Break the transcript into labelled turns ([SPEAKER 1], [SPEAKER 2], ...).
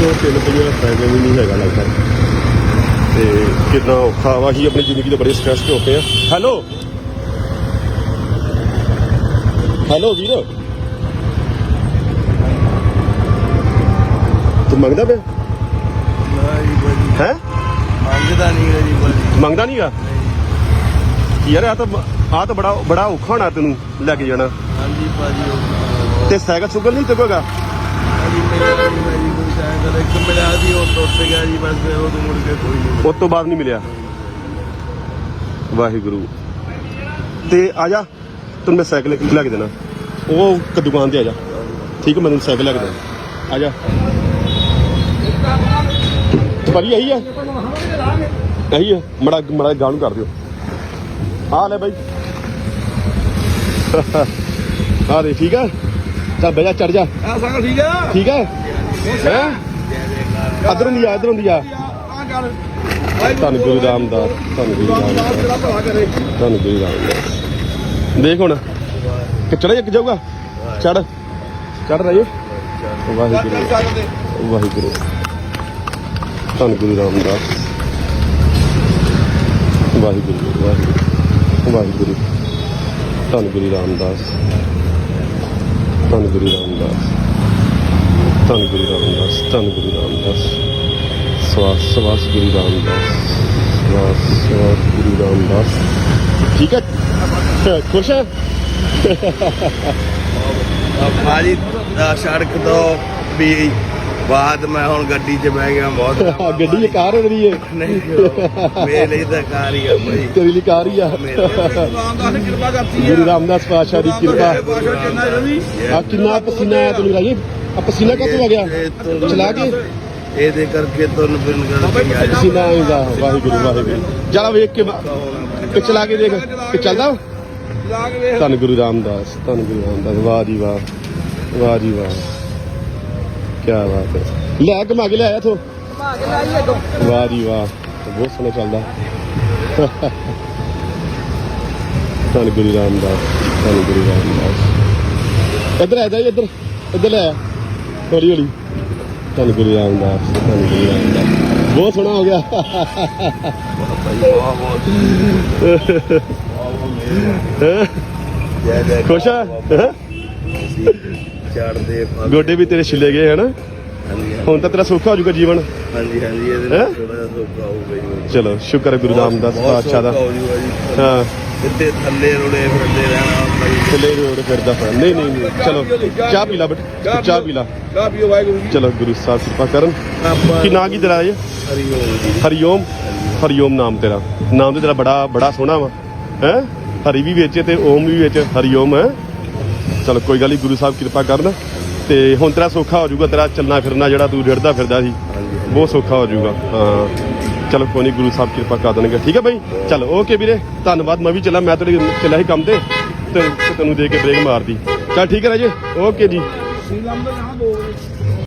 [SPEAKER 1] ਤੋਂ ਤਿੰਨ ਪਹੀਏ ਦਾ ਸਾਈਕਲ ਵੀ ਨਹੀਂ ਹੈਗਾ ਲੱਗਦਾ। ਤੇ ਕਿੰਨਾ ਔਖਾ ਵਾ ਅਸੀਂ ਆਪਣੀ ਜ਼ਿੰਦਗੀ ਦੇ ਬੜੇ ਸਟ੍ਰੈਸ ਤੇ ਹੋ ਪਏ ਆ। ਹੈਲੋ ਹੈਲੋ ਵੀਰ? ਤੂੰ ਮੰਗਦਾ ਪਿਆ? ਹੈ?
[SPEAKER 2] ਮੰਗਦਾ ਨਹੀਂ ਗਾ ਜੀ ਭਾਜੀ
[SPEAKER 1] ਮੰਗਦਾ ਨਹੀਂਗਾ ਯਾਰ ਆ ਤਾਂ ਆ ਤਾਂ ਬੜਾ ਬੜਾ ਔਖਾ ਹੋਣਾ ਤੈਨੂੰ ਲੈ ਕੇ ਜਾਣਾ।
[SPEAKER 2] ਹਾਂਜੀ ਉਹ
[SPEAKER 1] ਤੇ ਸਾਈਕਲ ਸੁਗਲ ਨਹੀਂ ਤੇਗੋਗਾ
[SPEAKER 2] ਭਾਜੀ ਮਿਲਿਆ ਨਹੀਂ ਭਾਜੀ ਕੋਈ ਸਾਈਕਲ ਇੱਕ ਮਿਲਿਆ ਸੀ ਉਹ ਟੁੱਟ ਗਿਆ ਜੀ ਬਸ ਫਿਰ ਉਹ ਤੋਂ ਮੁੜ ਕੇ ਕੋਈ ਨਹੀਂ
[SPEAKER 1] ਉਸ ਤੋਂ ਬਾਅਦ ਨਹੀਂ ਮਿਲਿਆ? ਵਾਹਿਗੁਰੂ। ਤੇ ਆ ਜਾ ਤੈਨੂੰ ਮੈਂ ਸਾਈਕਲ ਇੱਕ ਲੈ ਕੇ ਦੇਣਾ। ਉਹ ਕ ਦੁਕਾਨ ਤੇ ਆ ਜਾ। ਠੀਕ ਹੈ ਮੈਂ ਤੈਨੂੰ ਸਾਈਕਲ ਲੈ ਕੇ ਦੇਣਾ। ਆ ਜਾ। ਤੇ ਭਾਜੀ ਇਹੀ ਆ ਇਹੀ ਆ ਮੜਾ ਮੜਾ ਗਾਉਂ ਕਰ ਦਿਓ। ਆ ਲੈ ਬਾਈ। ਆ ਦੇ ਠੀਕ ਆ ਚੱਲ ਬਹਿ ਜਾ ਚੜ ਜਾ।
[SPEAKER 2] ਆ ਸਾਈਕਲ ਠੀਕ ਆ
[SPEAKER 1] ਠੀਕ ਹੈ? ਹੈ? ਅਦਰੋਂ ਦੀ ਆ, ਇਧਰੋਂ ਦੀ ਆ।
[SPEAKER 2] ਆ ਗੱਲ
[SPEAKER 1] ਧੰਨ ਗੁਰੂ ਰਾਮਦਾਸ, ਧੰਨ ਗੁਰੂ ਰਾਮਦਾਸ।
[SPEAKER 2] ਤੇਰਾ ਭਲਾ ਕਰੇ
[SPEAKER 1] ਧੰਨ ਗੁਰੂ ਰਾਮਦਾਸ। ਦੇਖ ਹੁਣ, ਕਿ ਚੜਾ ਇੱਕ ਜਾਊਗਾ? ਚੜ ਚੜ ਰਹੀ ਵਾਹਿਗੁਰੂ। ਵਾਹਿਗੁਰੂ। ਧੰਨ ਗੁਰੂ ਰਾਮਦਾਸ। ਵਾਹਿਗੁਰੂ ਵਾਹਿਗੁਰੂ। ਵਾਹਿਗੁਰੂ। ਧੰਨ ਗੁਰੂ ਰਾਮਦਾਸ। ਧੰਨ ਗੁਰੂ ਰਾਮਦਾਸ। ਧੰਨ ਗੁਰੂ ਰਾਮਦਾਸ ਧੰਨ ਗੁਰੂ ਰਾਮਦਾਸ ਸਵਾਸ ਸਵਾਸ ਗੁਰੂ ਰਾਮਦਾਸ ਸਵਾਸ ਸਵਾਸ ਗੁਰੂ ਰਾਮਦਾਸ ਠੀਕ ਹੈ? ਖੁਸ਼ ਹੈ?
[SPEAKER 2] ਭਾਜੀ ਦਾ ਸੜਕ ਤੋਂ ਵੀ ਬਾਅਦ ਮੈਂ ਹੁਣ ਗੱਡੀ 'ਚ ਬਹਿ ਗਿਆ ਬਹੁਤ
[SPEAKER 1] ਗੱਡੀ ਇਹ ਕਾਰ ਹੋ ਰਹੀ ਹੈ
[SPEAKER 2] ਨਹੀਂ ਮੇਰੇ ਲਈ ਤਾਂ ਕਾਰ ਹੀ ਆ ਭਾਈ
[SPEAKER 1] ਤੇਰੇ ਲਈ ਕਾਰ ਹੀ ਆ।
[SPEAKER 2] ਰਾਮਦਾਸ ਨੇ ਕਿਰਪਾ ਕਰਤੀ
[SPEAKER 1] ਗੁਰੂ ਰਾਮਦਾਸ ਪਾਤਸ਼ਾਹ ਦੀ ਕਿਰਪਾ।
[SPEAKER 2] ਪਾਸ਼ਾ
[SPEAKER 1] ਆ ਕਿੰਨਾ ਪਸੀਨਾ ਆਇਆ ਤੈਨੂੰ ਰਾਜੀ? ਆ ਪਸੀਨਾ ਕਾਹਤੋਂ ਆ ਗਿਆ? ਚਲਾ ਕੇ?
[SPEAKER 2] ਇਹਦੇ ਕਰਕੇ ਤੁਰਨ ਫਿਰਨ ਕਰਕੇ
[SPEAKER 1] ਪਸੀਨਾ ਆਉਂਦਾ ਵਾਹਿਗੁਰੂ ਵਾਹਿਗੁਰੂ। ਜਰਾ ਵੇਖ ਕੇ ਕਿ ਚਲਾ ਕੇ ਦੇਖ ਕਿ ਚੱਲਦਾ
[SPEAKER 2] ਲਾ ਕੇ ਵੇਖ
[SPEAKER 1] ਧੰਨ ਗੁਰੂ ਰਾਮਦਾਸ ਧੰਨ ਗੁਰੂ ਰਾਮਦਾਸ ਵਾਹ ਜੀ ਵਾਹ ਵਾਹ ਜੀ ਵਾਹ। ਕੀ ਬਾਤ ਹੈ। ਲੈ ਕੇ ਮਾਗੇ ਲੈ ਆਇਆ ਥੋ ਵਾਹ ਜੀ ਵਾਹ ਬਹੁਤ ਸੋਹਣਾ ਚੱਲਦਾ। ਧੰਨ ਗੁਰੂ ਰਾਮਦਾਸ ਧੰਨ ਗੁਰੂ ਰਾਮਦਾਸ। ਇੱਧਰ ਆ ਜਾ ਇੱਧਰ ਇੱਧਰ ਲੈ ਆ। ਹੌਲੀ ਹੌਲੀ ਧੰਨ ਗੁਰੂ ਰਾਮਦਾਸ ਧੰਨ ਗੁਰੂ ਰਾਮਦਾਸ। ਬਹੁਤ ਸੋਹਣਾ ਹੋ ਗਿਆ। ਖੁਸ਼ ਆ? ਹੈਂ?
[SPEAKER 2] ਚੜਦੇ
[SPEAKER 1] ਗੋਡੇ ਵੀ ਤੇਰੇ ਛਿੱਲੇ ਗਏ ਹਨਾ? ਹੁਣ ਤਾਂ ਤੇਰਾ ਸੌਖਾ ਹੋ ਜਾਊਗਾ ਜੀਵਨ।
[SPEAKER 2] ਹਾਂਜੀ ਹਾਂਜੀ ਇਹਦੇ? ਨਾਲ ਥੋੜਾ ਸੌਖਾ ਹੋਊਗਾ
[SPEAKER 1] ਚਲੋ ਸ਼ੁਕਰ ਗੁਰੂ ਰਾਮਦਾਸ ਪਾਤਸ਼ਾਹ ਦਾ।
[SPEAKER 2] ਹੋ। ਜੀ ਕਿਤੇ ਥੱਲੇ ਰੁਲੇ ਫਿਰਦੇ ਰਹਿਣਾ ਭਾਈ
[SPEAKER 1] ਥੱਲੇ ਰੋਡ ਫਿਰਦਾ ਫਿਰ ਨਹੀਂ ਨਹੀਂ ਨਹੀਂ। ਚਲੋ ਚਾਹ ਪੀ ਲਾ ਬਟ। ਚਾਹ ਪੀ ਲਾ।
[SPEAKER 2] ਕਾ ਪੀਓ ਵਾਹਿਗੁਰੂ ਜੀ।
[SPEAKER 1] ਚਲੋ ਗੁਰੂ ਸਾਹਿਬ ਕਿਰਪਾ ਕਰਨ।
[SPEAKER 2] ਆਪਾਂ
[SPEAKER 1] ਕੀ ਨਾਂ ਕੀ ਤੇਰਾ ਇਹ
[SPEAKER 2] ਹਰੀ ਓਮ ਜੀ।
[SPEAKER 1] ਹਰੀਓਮ? ਹਰੀਓਮ ਨਾਮ ਤੇਰਾ। ਨਾਮ ਤੇ ਤੇਰਾ ਬੜਾ ਬੜਾ ਸੋਹਣਾ ਵਾ। ਹੈ? ਹਰੀ ਵੀ ਵਿੱਚ ਤੇ ਓਮ ਵੀ ਵਿੱਚ। ਹਰੀਓਮ ਹੈ? ਚਲੋ ਕੋਈ ਗੱਲ ਨਹੀਂ ਗੁਰੂ ਸਾਹਿਬ ਕਿਰਪਾ ਕਰਨ। ਤੇ ਹੁਣ ਤੇਰਾ ਸੌਖਾ ਹੋ ਜਾਊਗਾ ਤੇਰਾ ਚੱਲਣਾ ਫਿਰਨਾ ਜਿਹੜਾ ਤੂੰ ਰਿੜਦਾ ਫਿਰਦਾ ਸੀ। ਬਹੁਤ ਸੌਖਾ ਹੋ ਜਾਊਗਾ। ਹਾਂ। ਚਲੋ ਕੋਈ ਨਹੀਂ ਗੁਰੂ ਸਾਹਿਬ ਕਿਰਪਾ ਕਰ ਦੇਣਗੇ। ਠੀਕ ਹੈ ਬਾਈ? ਚਲੋ ਓਕੇ ਵੀਰੇ। ਧੰਨਵਾਦ, ਮੈਂ ਵੀ ਚੱਲਾਂ, ਮੈਂ ਤੇ ਚੱਲਿਆ ਸੀ ਕੰਮ ਤੇ ਤੇ ਤੈਨੂੰ ਦੇ ਕੇ ਬ੍ਰੇਕ ਮਾਰਦੀ। ਚਲ ਠੀਕ ਹੈ ਰਾਜੇ ਓਕੇ ਜੀ।
[SPEAKER 2] ਸੀਲਮ ਦਾ ਨਾ ਬੋਲ